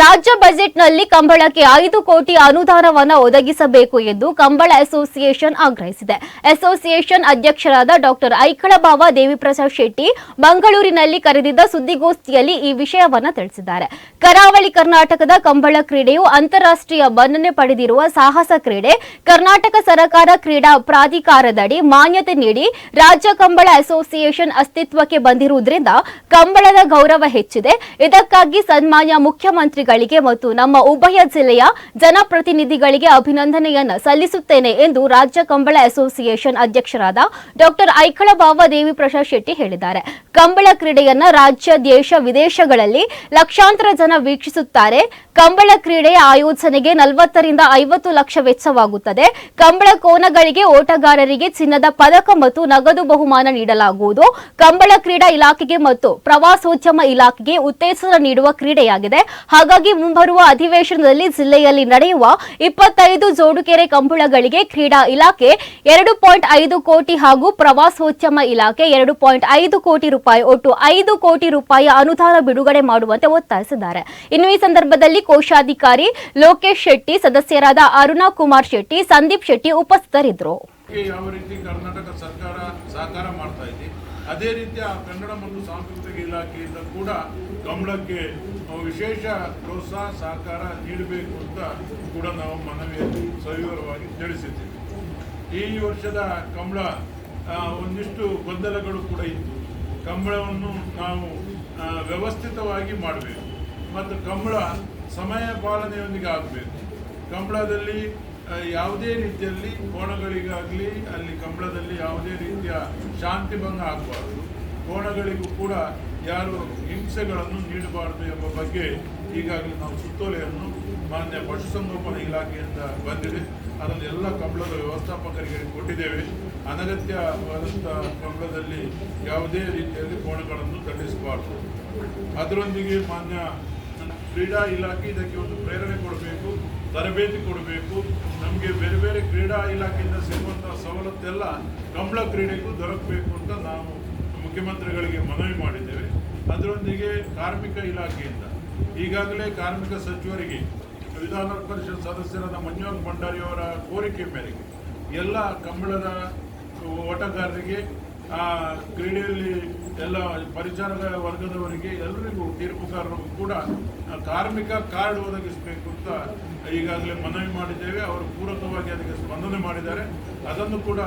ರಾಜ್ಯ ಬಜೆಟ್ನಲ್ಲಿ ಕಂಬಳಕ್ಕೆ ಐದು ಕೋಟಿ ಅನುದಾನವನ್ನು ಒದಗಿಸಬೇಕು ಎಂದು ಕಂಬಳ ಅಸೋಸಿಯೇಷನ್ ಆಗ್ರಹಿಸಿದೆ. ಅಸೋಸಿಯೇಷನ್ ಅಧ್ಯಕ್ಷರಾದ ಡಾಕ್ಟರ್ ಐಕಳಬಾವ ದೇವಿಪ್ರಸಾದ್ ಶೆಟ್ಟಿ ಮಂಗಳೂರಿನಲ್ಲಿ ಕರೆದಿದ್ದ ಸುದ್ದಿಗೋಷ್ಠಿಯಲ್ಲಿ ಈ ವಿಷಯವನ್ನು ತಿಳಿಸಿದ್ದಾರೆ. ಕರಾವಳಿ ಕರ್ನಾಟಕದ ಕಂಬಳ ಕ್ರೀಡೆಯು ಅಂತಾರಾಷ್ಟ್ರೀಯ ಮನ್ನಣೆ ಪಡೆದಿರುವ ಸಾಹಸ ಕ್ರೀಡೆ. ಕರ್ನಾಟಕ ಸರ್ಕಾರ ಕ್ರೀಡಾ ಪ್ರಾಧಿಕಾರದಡಿ ಮಾನ್ಯತೆ ನೀಡಿ ರಾಜ್ಯ ಕಂಬಳ ಅಸೋಸಿಯೇಷನ್ ಅಸ್ತಿತ್ವಕ್ಕೆ ಬಂದಿರುವುದರಿಂದ ಕಂಬಳದ ಗೌರವ ಹೆಚ್ಚಿದೆ. ಇದಕ್ಕಾಗಿ ಸನ್ಮಾನ್ಯ ಮುಖ್ಯಮಂತ್ರಿಗಳಿಗೆ ಮತ್ತು ನಮ್ಮ ಉಭಯ ಜಿಲ್ಲೆಯ ಜನಪ್ರತಿನಿಧಿಗಳಿಗೆ ಅಭಿನಂದನೆಯನ್ನು ಸಲ್ಲಿಸುತ್ತೇನೆ ಎಂದು ರಾಜ್ಯ ಕಂಬಳ ಅಸೋಸಿಯೇಷನ್ ಅಧ್ಯಕ್ಷರಾದ ಡಾಕ್ಟರ್ ಐಕಳಬಾವ ದೇವಿ ಪ್ರಸಾದ್ ಶೆಟ್ಟಿ ಹೇಳಿದ್ದಾರೆ. ಕಂಬಳ ಕ್ರೀಡೆಯನ್ನ ರಾಜ್ಯ, ದೇಶ, ವಿದೇಶಗಳಲ್ಲಿ ಲಕ್ಷಾಂತರ ಜನ ವೀಕ್ಷಿಸುತ್ತಾರೆ. ಕಂಬಳ ಕ್ರೀಡೆಯ ಆಯೋಜನೆಗೆ ನಲವತ್ತರಿಂದ ಐವತ್ತು ಲಕ್ಷ ವೆಚ್ಚವಾಗುತ್ತದೆ. ಕಂಬಳ ಕೋನಗಳಿಗೆ ಓಟಗಾರರಿಗೆ ಚಿನ್ನದ ಪದಕ ಮತ್ತು ನಗದು ಬಹುಮಾನ ನೀಡಲಾಗುವುದು. ಕಂಬಳ ಕ್ರೀಡಾ ಇಲಾಖೆಗೆ ಮತ್ತು ಪ್ರವಾಸೋದ್ಯಮ ಇಲಾಖೆಗೆ ಉತ್ತೇಜನ ನೀಡುವ ಕ್ರೀಡೆಯಾಗಿದೆ. ಹಾಗಾಗಿ ಮುಂಬರುವ ಅಧಿವೇಶನದಲ್ಲಿ ಜಿಲ್ಲೆಯಲ್ಲಿ ನಡೆಯುವ ಇಪ್ಪತ್ತೈದು ಜೋಡುಕೆರೆ ಕಂಬಳಗಳಿಗೆ ಕ್ರೀಡಾ ಇಲಾಖೆ ಎರಡು ಪಾಯಿಂಟ್ ಐದು ಕೋಟಿ ಹಾಗೂ ಪ್ರವಾಸೋದ್ಯಮ ಇಲಾಖೆ ಎರಡು ಪಾಯಿಂಟ್ ಐದು ಕೋಟಿ ರೂಪಾಯಿ ಒಟ್ಟು ಐದು ಕೋಟಿ ರೂಪಾಯಿ ಅನುದಾನ ಬಿಡುಗಡೆ ಮಾಡುವಂತೆ ಒತ್ತಾಯಿಸಿದ್ದಾರೆ. ಇನ್ನು ಈ ಸಂದರ್ಭದಲ್ಲಿ ಕೋಶಾಧಿಕಾರಿ ಲೋಕೇಶ್ ಶೆಟ್ಟಿ, ಸದಸ್ಯರಾದ ಅರುಣಾ ಕುಮಾರ್ ಶೆಟ್ಟಿ, ಸಂದೀಪ್ ಶೆಟ್ಟಿ ಉಪಸ್ಥಿತರಿದ್ದರು. ಯಾವ ರೀತಿ ಕರ್ನಾಟಕ ಸರ್ಕಾರ ಸಹಕಾರ ಮಾಡ್ತಾ ಅದೇ ರೀತಿಯ ಕನ್ನಡ ಮತ್ತು ಸಾಂಸ್ಕೃತಿಕ ಇಲಾಖೆಯಿಂದ ಕೂಡ ಕಂಬಳಕ್ಕೆ ವಿಶೇಷ ಪ್ರೋತ್ಸಾಹ, ಸಹಕಾರ ನೀಡಬೇಕು ಅಂತ ಕೂಡ ನಾವು ಮನವಿಯಲ್ಲಿ ಸವಿವರವಾಗಿ ತಿಳಿಸಿದ್ದೇವೆ. ಈ ವರ್ಷದ ಕಂಬಳ ಒಂದಿಷ್ಟು ಗೊಂದಲಗಳು ಕೂಡ ಇತ್ತು. ಕಂಬಳವನ್ನು ನಾವು ವ್ಯವಸ್ಥಿತವಾಗಿ ಮಾಡಬೇಕು. ಮತ್ತು ಕಂಬಳ ಸಮಯ ಪಾಲನೆಯೊಂದಿಗೆ ಆಗಬೇಕು. ಕಂಬಳದಲ್ಲಿ ಯಾವುದೇ ರೀತಿಯಲ್ಲಿ ಕೋಣಗಳಿಗಾಗಲಿ, ಅಲ್ಲಿ ಕಂಬಳದಲ್ಲಿ ಯಾವುದೇ ರೀತಿಯ ಶಾಂತಿ ಭಂಗ ಆಗಬಾರ್ದು. ಕೋಣಗಳಿಗೂ ಕೂಡ ಯಾರು ಹಿಂಸೆಗಳನ್ನು ನೀಡಬಾರದು ಎಂಬ ಬಗ್ಗೆ ಈಗಾಗಲೇ ನಾವು ಸುತ್ತೋಲೆಯನ್ನು ಮಾನ್ಯ ಪಶುಸಂಗೋಪನಾ ಇಲಾಖೆಯಿಂದ ಬಂದಿದೆ. ಅದನ್ನು ಎಲ್ಲ ಕಂಬಳದ ವ್ಯವಸ್ಥಾಪಕರಿಗೆ ಕೊಟ್ಟಿದ್ದೇವೆ. ಅನಗತ್ಯವಾದಂಥ ಕಂಬಳದಲ್ಲಿ ಯಾವುದೇ ರೀತಿಯಲ್ಲಿ ಕೋಣಗಳನ್ನು ದಂಡಿಸಬಾರದು ಅದರೊಂದಿಗೆ ಮಾನ್ಯ ಕ್ರೀಡಾ ಇಲಾಖೆ ಇದಕ್ಕೆ ಒಂದು ಪ್ರೇರಣೆ ಕೊಡಬೇಕು, ತರಬೇತಿ ಕೊಡಬೇಕು. ನಮಗೆ ಬೇರೆ ಬೇರೆ ಕ್ರೀಡಾ ಇಲಾಖೆಯಿಂದ ಸಿಗುವಂತಹ ಸವಲತ್ತೆಲ್ಲ ಕಂಬಳ ಕ್ರೀಡೆಗೂ ದೊರಕಬೇಕು ಅಂತ ನಾವು ಮುಖ್ಯಮಂತ್ರಿಗಳಿಗೆ ಮನವಿ ಮಾಡಿದ್ದೇವೆ. ಅದರೊಂದಿಗೆ ಕಾರ್ಮಿಕ ಇಲಾಖೆಯಿಂದ, ಈಗಾಗಲೇ ಕಾರ್ಮಿಕ ಸಚಿವರಿಗೆ ವಿಧಾನ ಪರಿಷತ್ ಸದಸ್ಯರಾದ ಮಂಜುನಾಥ್ ಭಂಡಾರಿಯವರ ಕೋರಿಕೆ ಮೇರೆಗೆ, ಎಲ್ಲ ಕಂಬಳದ ಓಟಗಾರರಿಗೆ ಆ ಕ್ರೀಡೆಯಲ್ಲಿ ಎಲ್ಲ ಪರಿಚಾರದ ವರ್ಗದವರಿಗೆ ಎಲ್ಲರಿಗೂ ತೀರ್ಪುಗಾರರು ಕೂಡ ಕಾರ್ಮಿಕ ಕಾರ್ಡ್ ಒದಗಿಸಬೇಕು ಅಂತ ಈಗಾಗಲೇ ಮನವಿ ಮಾಡಿದ್ದೇವೆ. ಅವರು ಪೂರಕವಾಗಿ ಅದಕ್ಕೆ ಸ್ಪಂದನೆ ಮಾಡಿದ್ದಾರೆ. ಅದನ್ನು ಕೂಡ